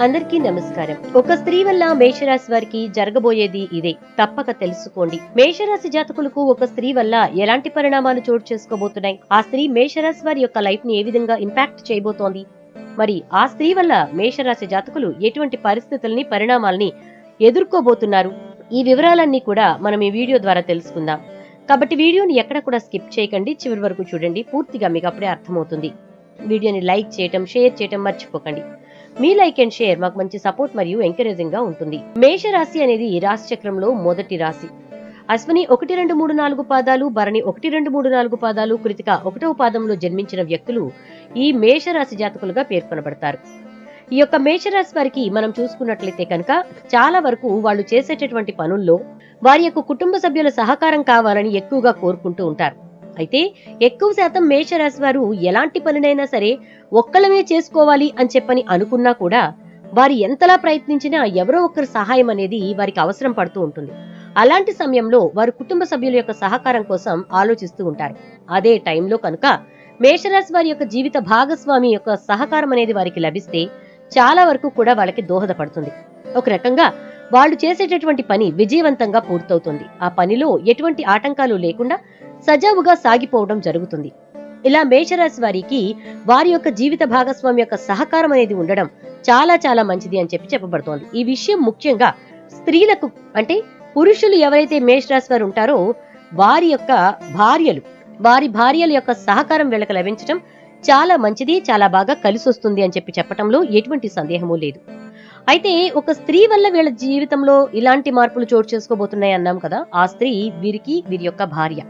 అందరికీ నమస్కారం. ఒక స్త్రీ వల్ల మేషరాశి వారికి జరగబోయేది ఇదే. తప్పక తెలుసుకోండి. మేషరాశి జాతకులకు ఒక స్త్రీ వల్ల ఎలాంటి పరిణామాలు చోటు చేసుకోబోతున్నాయి? ఆ స్త్రీ మేషరాశి వారి యొక్క లైఫ్ని ఏ విధంగా ఇంపాక్ట్ చేయబోతోంది? మరి ఆ స్త్రీ వల్ల మేషరాశి జాతకులు ఎటువంటి పరిస్థితుల్ని పరిణామాల్ని ఎదుర్కోబోతున్నారు? ఈ వివరాలన్నీ కూడా మనం ఈ వీడియో ద్వారా తెలుసుకుందాం. కాబట్టి వీడియోని ఎక్కడ కూడా స్కిప్ చేయకండి. చివరి వరకు చూడండి. పూర్తిగా మీకు అప్పుడే అర్థమవుతుంది. వీడియోని లైక్ చేయటం షేర్ చేయటం మర్చిపోకండి. మీ లైక్ అండ్ షేర్ మాకు మంచి సపోర్ట్ మరియు ఎంకరేజింగ్గా ఉంటుంది. మేష రాశి అనేది రాశి చక్రంలో మొదటి రాశి. అశ్విని ఒకటి రెండు మూడు నాలుగు పాదాలు భరణి ఒకటి రెండు మూడు నాలుగు పాదాలు కృతిక ఒకటవ పాదంలో జన్మించిన వ్యక్తులు ఈ మేష రాశి జాతకులుగా పేర్కొనబడతారు. ఈ యొక్క మేషరాశి వారికి మనం చూసుకున్నట్లయితే కనుక చాలా వరకు వాళ్ళు చేసేటటువంటి పనుల్లో వారి యొక్క కుటుంబ సభ్యుల సహకారం కావాలని ఎక్కువగా కోరుకుంటూ ఉంటారు. అయితే ఎక్కువ శాతం మేషరాశి వారు ఎలాంటి పనినైనా సరే ఒక్కలమే చేసుకోవాలి అని చెప్పని అనుకున్నా కూడా వారు ఎంతలా ప్రయత్నించినా ఎవరో ఒకరి సహాయం అనేది వారికి అవసరం పడుతూ ఉంటుంది. అలాంటి సమయంలో వారు కుటుంబ సభ్యుల యొక్క సహకారం కోసం ఆలోచిస్తూ ఉంటారు. అదే టైంలో కనుక మేషరాశి వారి యొక్క జీవిత భాగస్వామి యొక్క సహకారం అనేది వారికి లభిస్తే చాలా వరకు కూడా వాళ్ళకి దోహదపడుతుంది. ఒక రకంగా వాళ్ళు చేసేటటువంటి పని విజయవంతంగా పూర్తవుతుంది. ఆ పనిలో ఎటువంటి ఆటంకాలు లేకుండా సజావుగా సాగిపోవడం జరుగుతుంది. ఇలా మేషరాశి వారికి వారి యొక్క జీవిత భాగస్వామి యొక్క సహకారం అనేది ఉండడం చాలా చాలా మంచిది అని చెప్పి చెప్పబడుతోంది. ఈ విషయం ముఖ్యంగా స్త్రీలకు అంటే పురుషులు ఎవరైతే మేషరాశి వారు ఉంటారో వారి యొక్క భార్యలు వారి భార్యల యొక్క సహకారం వీళ్ళకి లభించడం చాలా మంచిది చాలా బాగా కలిసి వస్తుంది అని చెప్పి చెప్పటంలో ఎటువంటి సందేహము లేదు. అయితే ఒక స్త్రీ వల్ల వీళ్ళ జీవితంలో ఇలాంటి మార్పులు చోటు చేసుకోబోతున్నాయి అన్నాం కదా. ఆ స్త్రీ వీరికి వీరి యొక్క భార్య.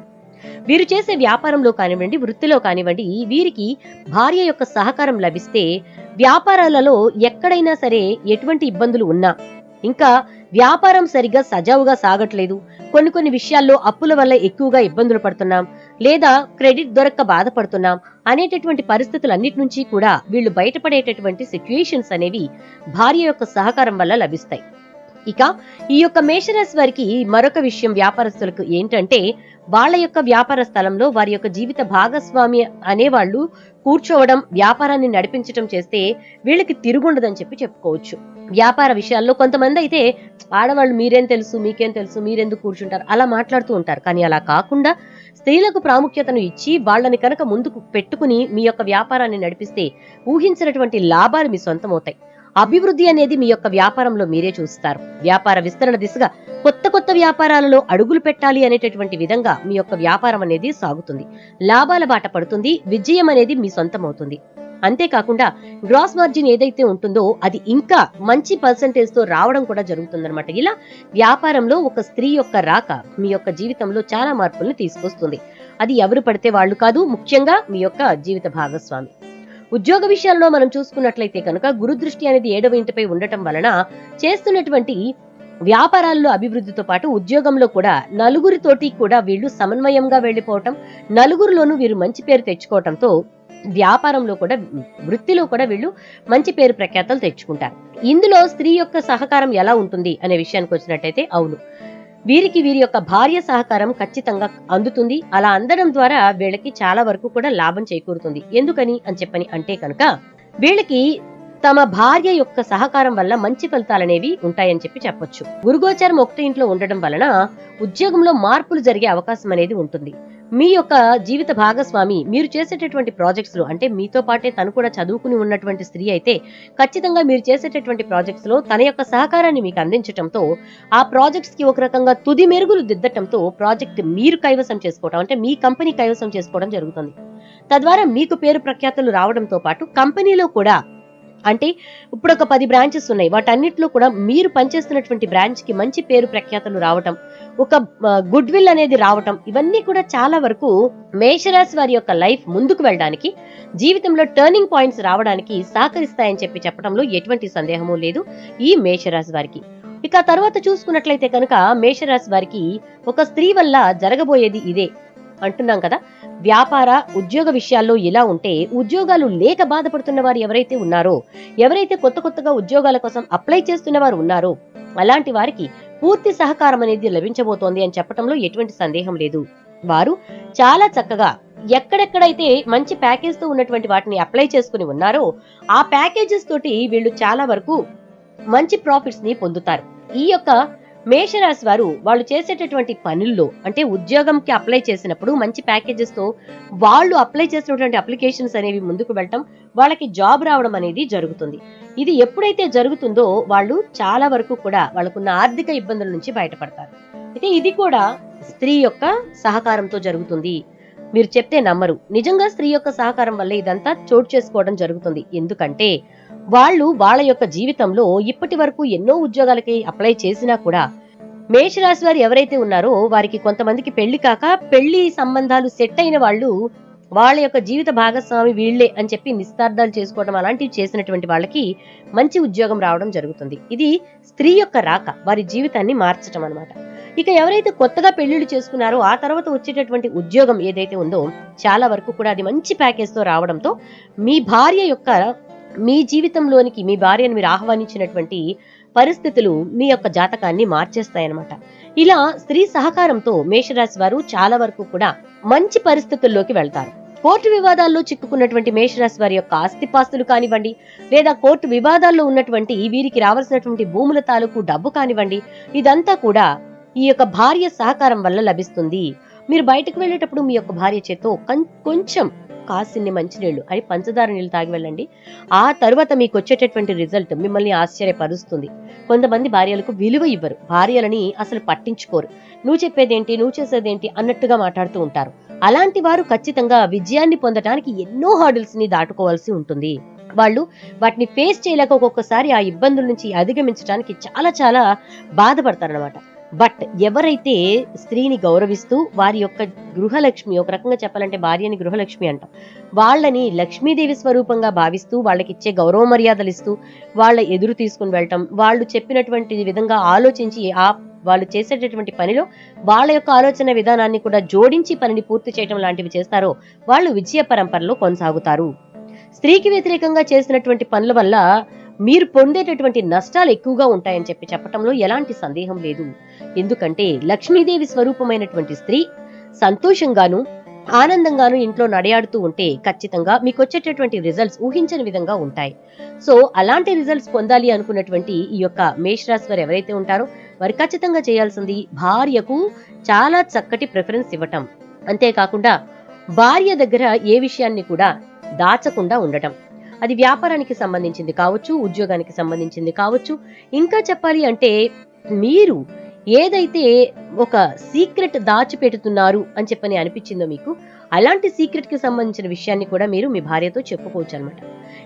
వీరు చేసే వ్యాపారంలో కానివ్వండి వృత్తిలో కానివ్వండి వీరికి భార్య యొక్క సహకారం లభిస్తే వ్యాపారాలలో ఎక్కడైనా సరే ఎటువంటి ఇబ్బందులు ఉన్నా ఇంకా వ్యాపారం సరిగ్గా సజావుగా సాగట్లేదు. కొన్ని కొన్ని విషయాల్లో అప్పుల వల్ల ఎక్కువగా ఇబ్బందులు పడుతున్నాం. లేదా క్రెడిట్ దొరక్క బాధపడుతున్నాం అనేటటువంటి పరిస్థితులన్నిటి నుంచి కూడా వీళ్ళు బయటపడేటటువంటి సిచ్యుయేషన్స్ అనేవి భార్య యొక్క సహకారం వల్ల లభిస్తాయి. ఇక ఈ యొక్క మేషరాశి వారికి మరొక విషయం వ్యాపారస్తులకు ఏంటంటే వాళ్ళ యొక్క వ్యాపార స్థలంలో వారి యొక్క జీవిత భాగస్వామి అనేవాళ్ళు కూర్చోవడం వ్యాపారాన్ని నడిపించడం చేస్తే వీళ్ళకి తిరుగుండదని చెప్పి చెప్పుకోవచ్చు. వ్యాపార విషయాల్లో కొంతమంది అయితే ఆడవాళ్ళు మీరేం తెలుసు మీకేం తెలుసు మీరెందుకు కూర్చుంటారు? అలా మాట్లాడుతూ ఉంటారు. కానీ అలా కాకుండా స్త్రీలకు ప్రాముఖ్యతను ఇచ్చి వాళ్ళని కనుక ముందుకు పెట్టుకుని మీ యొక్క వ్యాపారాన్ని నడిపిస్తే ఊహించినటువంటి లాభాలు మీ సొంతమవుతాయి. అభివృద్ధి అనేది మీ యొక్క వ్యాపారంలో మీరే చూస్తారు. వ్యాపార విస్తరణ దిశగా కొత్త కొత్త వ్యాపారాలలో అడుగులు పెట్టాలి అనేటటువంటి విధంగా మీ యొక్క వ్యాపారం అనేది సాగుతుంది. లాభాల బాట పడుతుంది. విజయం అనేది మీ సొంతమవుతుంది. అంతేకాకుండా గ్రాస్ మార్జిన్ ఏదైతే ఉంటుందో అది ఇంకా మంచి పర్సంటేజ్తో రావడం కూడా జరుగుతుందన్నమాట. ఇలా వ్యాపారంలో ఒక స్త్రీ యొక్క రాక మీ యొక్క జీవితంలో చాలా మార్పుల్ని తీసుకొస్తుంది. అది ఎవరు పడితే వాళ్ళు కాదు ముఖ్యంగా మీ యొక్క జీవిత భాగస్వామి. ఉద్యోగ విషయాల్లో మనం చూసుకున్నట్లయితే కనుక గురుదృష్టి అనేది ఏడవ ఇంటిపై ఉండటం వలన చేస్తున్నటువంటి వ్యాపారాల్లో అభివృద్ధితో పాటు ఉద్యోగంలో కూడా నలుగురితోటి కూడా వీళ్ళు సమన్వయంగా వెళ్ళిపోవటం నలుగురిలోనూ వీరు మంచి పేరు తెచ్చుకోవటంతో వ్యాపారంలో కూడా వృత్తిలో కూడా వీళ్ళు మంచి పేరు ప్రఖ్యాతలు తెచ్చుకుంటారు. ఇందులో స్త్రీ యొక్క సహకారం ఎలా ఉంటుంది అనే విషయానికి వచ్చినట్టయితే అవును. వీరికి వీరి యొక్క భార్య సహకారం ఖచ్చితంగా అందుతుంది. అలా అందడం ద్వారా వీళ్ళకి చాలా వరకు కూడా లాభం చేకూరుతుంది. ఎందుకని అని చెప్పని అంటే కనుక వీళ్ళకి తమ భార్య యొక్క సహకారం వల్ల మంచి ఫలితాలనేవి ఉంటాయని చెప్పి చెప్పొచ్చు. గురుగోచారం ఒకటి ఇంట్లో ఉండడం వలన ఉద్యోగంలో మార్పులు జరిగే అవకాశం అనేది ఉంటుంది. మీ యొక్క జీవిత భాగస్వామి మీరు చేసేటటువంటి ప్రాజెక్ట్స్లో అంటే మీతో పాటే తను కూడా చదువుకుని ఉన్నటువంటి స్త్రీ అయితే ఖచ్చితంగా మీరు చేసేటటువంటి ప్రాజెక్ట్స్లో తన యొక్క సహకారాన్ని మీకు అందించడంతో ఆ ప్రాజెక్ట్స్కి ఒక రకంగా తుది మెరుగులు దిద్దటంతో ప్రాజెక్ట్ మీరు కైవసం చేసుకోవడం అంటే మీ కంపెనీ కైవసం చేసుకోవడం జరుగుతుంది. తద్వారా మీకు పేరు ప్రఖ్యాతులు రావడంతో పాటు కంపెనీలో కూడా అంటే ఇప్పుడు ఒక పది బ్రాంచెస్ ఉన్నాయి. వాటన్నిటిలో కూడా మీరు పనిచేస్తున్నటువంటి బ్రాంచ్కి మంచి పేరు ప్రఖ్యాతలు రావటం ఒక గుడ్ విల్ అనేది రావటం ఇవన్నీ కూడా చాలా వరకు మేషరాశి వారి యొక్క లైఫ్ ముందుకు వెళ్ళడానికి జీవితంలో టర్నింగ్ పాయింట్స్ రావడానికి సహకరిస్తాయని చెప్పి చెప్పడంలో ఎటువంటి సందేహము లేదు ఈ మేషరాశి వారికి. ఇక తర్వాత చూసుకున్నట్లయితే కనుక మేషరాశి వారికి ఒక స్త్రీ వల్ల జరగబోయేది ఇదే. అంటున్నాం కదా. వ్యాపార ఉద్యోగ విషయాల్లో ఇలా ఉంటే ఉద్యోగాలు లేక బాధపడుతున్న వారు ఎవరైతే ఉన్నారో ఎవరైతే కొత్త కొత్తగా ఉద్యోగాల కోసం అప్లై చేస్తున్న వారు ఉన్నారో అలాంటి వారికి పూర్తి సహకారం అనేది లభించబోతోంది అని చెప్పడంలో ఎటువంటి సందేహం లేదు. వారు చాలా చక్కగా ఎక్కడెక్కడైతే మంచి ప్యాకేజ్తో ఉన్నటువంటి వాటిని అప్లై చేసుకుని ఉన్నారో ఆ ప్యాకేజెస్ తోటి వీళ్ళు చాలా వరకు మంచి ప్రాఫిట్స్ని పొందుతారు. ఈ యొక్క మేషరాశి వారు వాళ్ళు చేసేటటువంటి పనుల్లో అంటే ఉద్యోగంకి అప్లై చేసినప్పుడు మంచి ప్యాకేజెస్తో వాళ్ళు అప్లై చేసినటువంటి అప్లికేషన్స్ అనేవి ముందుకు వెళ్ళటం వాళ్ళకి జాబ్ రావడం అనేది జరుగుతుంది. ఇది ఎప్పుడైతే జరుగుతుందో వాళ్ళు చాలా వరకు కూడా వాళ్ళకున్న ఆర్థిక ఇబ్బందుల నుంచి బయటపడతారు. అయితే ఇది కూడా స్త్రీ యొక్క సహకారంతో జరుగుతుంది. మీరు చెప్తే నమ్మరు. నిజంగా స్త్రీ యొక్క సహకారం వల్ల ఇదంతా చోటు చేసుకోవడం జరుగుతుంది. ఎందుకంటే వాళ్ళు వాళ్ళ యొక్క జీవితంలో ఇప్పటి వరకు ఎన్నో ఉద్యోగాలకి అప్లై చేసినా కూడా మేషరాశి వారు ఎవరైతే ఉన్నారో వారికి కొంతమందికి పెళ్ళి కాక పెళ్ళి సంబంధాలు సెట్ అయిన వాళ్ళు వాళ్ళ యొక్క జీవిత భాగస్వామి వీళ్ళే అని చెప్పి నిస్తార్థాలు చేసుకోవడం అలాంటివి చేసినటువంటి వాళ్ళకి మంచి ఉద్యోగం రావడం జరుగుతుంది. ఇది స్త్రీ యొక్క రాక వారి జీవితాన్ని మార్చటం అన్నమాట. ఇక ఎవరైతే కొత్తగా పెళ్ళిళ్ళు చేసుకున్నారో ఆ తర్వాత వచ్చేటటువంటి ఉద్యోగం ఏదైతే ఉందో చాలా వరకు కూడా అది మంచి ప్యాకేజ్తో రావడంతో మీ భార్య యొక్క మీ జీవితంలోనికి మీ భార్యను మీరు ఆహ్వానించినటువంటి పరిస్థితులు మీ యొక్క జాతకాన్ని మార్చేస్తాయన్నమాట. ఇలా స్త్రీ సహకారంతో మేషరాశి వారు చాలా వరకు కూడా మంచి పరిస్థితుల్లోకి వెళ్తారు. కోర్టు వివాదాల్లో చిక్కుకున్నటువంటి మేషరాశి వారి యొక్క ఆస్తిపాస్తులు కానివ్వండి లేదా కోర్టు వివాదాల్లో ఉన్నటువంటి వీరికి రావాల్సినటువంటి భూముల తాలూకు డబ్బు కానివ్వండి ఇదంతా కూడా ఈ యొక్క భార్య సహకారం వల్ల లభిస్తుంది. మీరు బయటకు వెళ్ళేటప్పుడు మీ యొక్క భార్య చేత్తో కొంచెం కాసిన్ని మంచినీళ్ళు అని పంచదార నీళ్ళు తాగి వెళ్ళండి. ఆ తరువాత మీకు వచ్చేటటువంటి రిజల్ట్ మిమ్మల్ని ఆశ్చర్యపరుస్తుంది. కొంతమంది భార్యలకు విలువ ఇవ్వరు. భార్యలని అసలు పట్టించుకోరు. నువ్వు చెప్పేదేంటి నువ్వు చేసేదేంటి అన్నట్టుగా మాట్లాడుతూ ఉంటారు. అలాంటి వారు ఖచ్చితంగా విజయాన్ని పొందడానికి ఎన్నో హార్డిల్స్ని దాటుకోవాల్సి ఉంటుంది. వాళ్ళు వాటిని ఫేస్ చేయలేక ఒక్కొక్కసారి ఆ ఇబ్బందుల నుంచి అధిగమించడానికి చాలా చాలా బాధపడతారనమాట బట్ ఎవరైతే స్త్రీని గౌరవిస్తూ వారి యొక్క గృహలక్ష్మి ఒక రకంగా చెప్పాలంటే భార్యని గృహలక్ష్మి అంటాం వాళ్ళని లక్ష్మీదేవి స్వరూపంగా భావిస్తూ వాళ్ళకి ఇచ్చే గౌరవ మర్యాదలు ఇస్తూ వాళ్ళ ఎదురు తీసుకుని వెళ్ళటం వాళ్ళు చెప్పినటువంటి విధంగా ఆలోచించి ఆ వాళ్ళు చేసేటటువంటి పనిలో వాళ్ళ యొక్క ఆలోచన విధానాన్ని కూడా జోడించి పనిని పూర్తి చేయడం లాంటివి చేస్తారో వాళ్ళు విజయ పరంపరలో కొనసాగుతారు. స్త్రీకి వ్యతిరేకంగా చేసినటువంటి పనుల వల్ల మీరు పొందేటటువంటి నష్టాలు ఎక్కువగా ఉంటాయని చెప్పి చెప్పటంలో ఎలాంటి సందేహం లేదు. ఎందుకంటే లక్ష్మీదేవి స్వరూపమైనటువంటి స్త్రీ సంతోషంగాను ఆనందంగాను ఇంట్లో నడయాడుతూ ఉంటే ఖచ్చితంగా మీకు వచ్చేటటువంటి రిజల్ట్స్ ఊహించని విధంగా ఉంటాయి. సో అలాంటి రిజల్ట్స్ పొందాలి అనుకున్నటువంటి ఈ యొక్క మేషరాశి వారు ఎవరైతే ఉంటారో వారు ఖచ్చితంగా చేయాల్సింది భార్యకు చాలా చక్కటి ప్రిఫరెన్స్ ఇవ్వటం. అంతేకాకుండా భార్య దగ్గర ఏ విషయాన్ని కూడా దాచకుండా ఉండటం. అది వ్యాపారానికి సంబంధించింది కావచ్చు ఉద్యోగానికి సంబంధించింది కావచ్చు. ఇంకా చెప్పాలి అంటే మీరు ఏదైతే ఒక సీక్రెట్ దాచిపెడుతున్నారు అని చెప్పని అనిపించిందో మీకు అలాంటి సీక్రెట్కి సంబంధించిన విషయాన్ని కూడా మీరు మీ భార్యతో చెప్పుకోవచ్చు అనమాట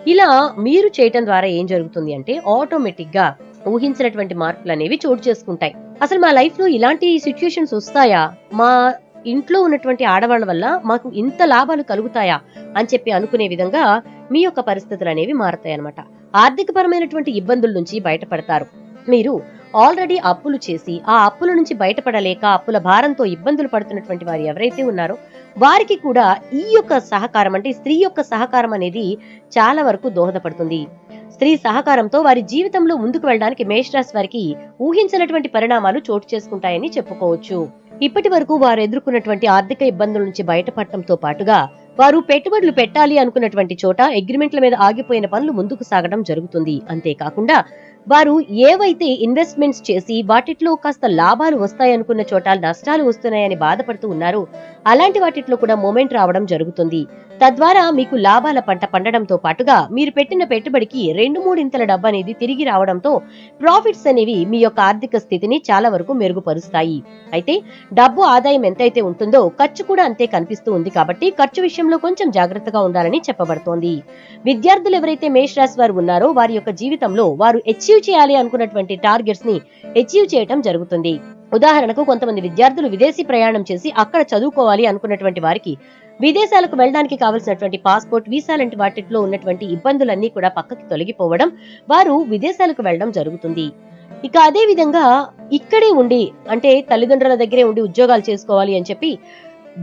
ఇలా మీరు చేయటం ద్వారా ఏం జరుగుతుంది అంటే ఆటోమేటిక్గా ఊహించినటువంటి మార్పులు అనేవి చోటు చేసుకుంటాయి. అసలు మా లైఫ్లో ఇలాంటి సిచ్యుయేషన్స్ వస్తాయా? మా ఇంట్లో ఉన్నటువంటి ఆడవాళ్ళ వల్ల మాకు ఇంత లాభాలు కలుగుతాయా అని చెప్పి అనుకునే విధంగా మీ యొక్క పరిస్థితులు అనేవి మారతాయి అనమాట ఆర్థికపరమైనటువంటి ఇబ్బందుల నుంచి బయటపడతారు. మీరు ఆల్రెడీ అప్పులు చేసి ఆ అప్పుల నుంచి బయటపడలేక అప్పుల భారంతో ఇబ్బందులు పడుతున్నటువంటి వారు ఎవరైతే ఉన్నారో వారికి కూడా ఈ యొక్క సహకారం అంటే స్త్రీ యొక్క సహకారం అనేది చాలా వరకు దోహదపడుతుంది. స్త్రీ సహకారంతో వారి జీవితంలో ముందుకు వెళ్ళడానికి మేషరాశి వారికి ఊహించినటువంటి పరిణామాలు చోటు చేసుకుంటాయని చెప్పుకోవచ్చు. ఇప్పటి వరకు వారు ఎదుర్కొన్నటువంటి ఆర్థిక ఇబ్బందుల నుంచి బయటపడటంతో పాటుగా వారు పెట్టుబడులు పెట్టాలి అనుకున్నటువంటి చోట అగ్రిమెంట్ల మీద ఆగిపోయిన పనులు ముందుకు సాగడం జరుగుతుంది. అంతేకాకుండా వారు ఏవైతే ఇన్వెస్ట్మెంట్స్ చేసి వాటిట్లో కాస్త లాభాలు వస్తాయనుకున్న చోట నష్టాలు వస్తున్నాయని బాధపడుతూ ఉన్నారో అలాంటి వాటిట్లో కూడా మూమెంట్ రావడం జరుగుతుంది. తద్వారా మీకు లాభాల పంట పండడంతో పాటుగా మీరు పెట్టిన పెట్టుబడికి రెండు మూడింతల డబ్బు అనేది తిరిగి రావడంతో ప్రాఫిట్స్ అనేవి మీ యొక్క ఆర్థిక స్థితిని చాలా వరకు మెరుగుపరుస్తాయి. అయితే డబ్బు ఆదాయం ఎంతైతే ఉంటుందో ఖర్చు కూడా అంతే కనిపిస్తూ ఉంది కాబట్టి ఖర్చు విషయంలో కొంచెం జాగ్రత్తగా ఉండాలని చెప్పబడుతోంది. విద్యార్థులు ఎవరైతే మేషరాశి వారు ఉన్నారో వారి యొక్క జీవితంలో వారు అచీవ్ చేయాలి అనుకున్నటువంటి టార్గెట్స్ని అచీవ్ చేయటం జరుగుతుంది. ఉదాహరణకు కొంతమంది విద్యార్థులు విదేశీ ప్రయాణం చేసి అక్కడ చదువుకోవాలి అనుకున్నటువంటి వారికి విదేశాలకు వెళ్ళడానికి కావలసినటువంటి పాస్పోర్ట్ వీసా లాంటి వాటిలో ఉన్నటువంటి ఇబ్బందులన్నీ కూడా పక్కకి తొలగిపోవడం వారు విదేశాలకు వెళ్ళడం జరుగుతుంది. ఇక అదే విధంగా ఇక్కడే ఉండి అంటే తల్లిదండ్రుల దగ్గరే ఉండి ఉద్యోగాలు చేసుకోవాలి అని చెప్పి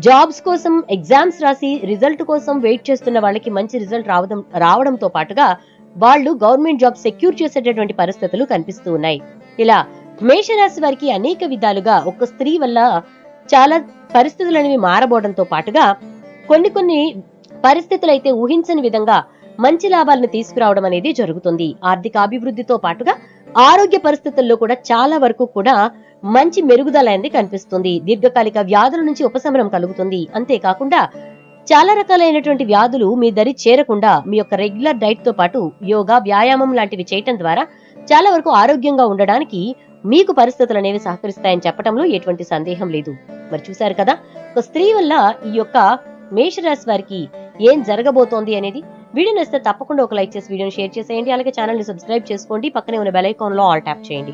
జాబ్స్ కోసం ఎగ్జామ్స్ రాసి రిజల్ట్ కోసం వెయిట్ చేస్తున్న వాళ్ళకి మంచి రిజల్ట్ రావడం రావడంతో పాటుగా వాళ్ళు గవర్నమెంట్ జాబ్ సెక్యూర్ చేసేటటువంటి పరిస్థితులు కనిపిస్తూ ఉన్నాయి. ఇలా మేషరాశి వారికి అనేక విధాలుగా ఒక స్త్రీ వల్ల చాలా పరిస్థితులు అనేవి మారబోవడంతో పాటుగా కొన్ని కొన్ని పరిస్థితులు అయితే ఊహించని విధంగా మంచి లాభాలను తీసుకురావడం అనేది జరుగుతుంది. ఆర్థిక అభివృద్ధితో పాటుగా ఆరోగ్య పరిస్థితుల్లో కూడా చాలా వరకు కూడా మంచి మెరుగుదల అనేది కనిపిస్తుంది. దీర్ఘకాలిక వ్యాధుల నుంచి ఉపశమనం కలుగుతుంది. అంతేకాకుండా చాలా రకాలైనటువంటి వ్యాధులు మీ దరి చేరకుండా మీ యొక్క రెగ్యులర్ డైట్తో పాటు యోగా వ్యాయామం లాంటివి చేయటం ద్వారా చాలా వరకు ఆరోగ్యంగా ఉండడానికి మీకు పరిస్థితులు అనేవి సహకరిస్తాయని చెప్పడంలో ఎటువంటి సందేహం లేదు. మరి చూశారు కదా ఒక స్త్రీ వల్ల ఈ యొక్క మేషరాశి వారికి ఏం జరగబోతోంది అనేది? వీడియో నచ్చితే తప్పకుండా ఒక లైక్ చేసి వీడియోని షేర్ చేసేయండి. అలాగే ఛానల్ని సబ్స్క్రైబ్ చేసుకోండి. పక్కనే ఉన్న బెల్ ఐకాన్లో ఆల్ ట్యాప్ చేయండి.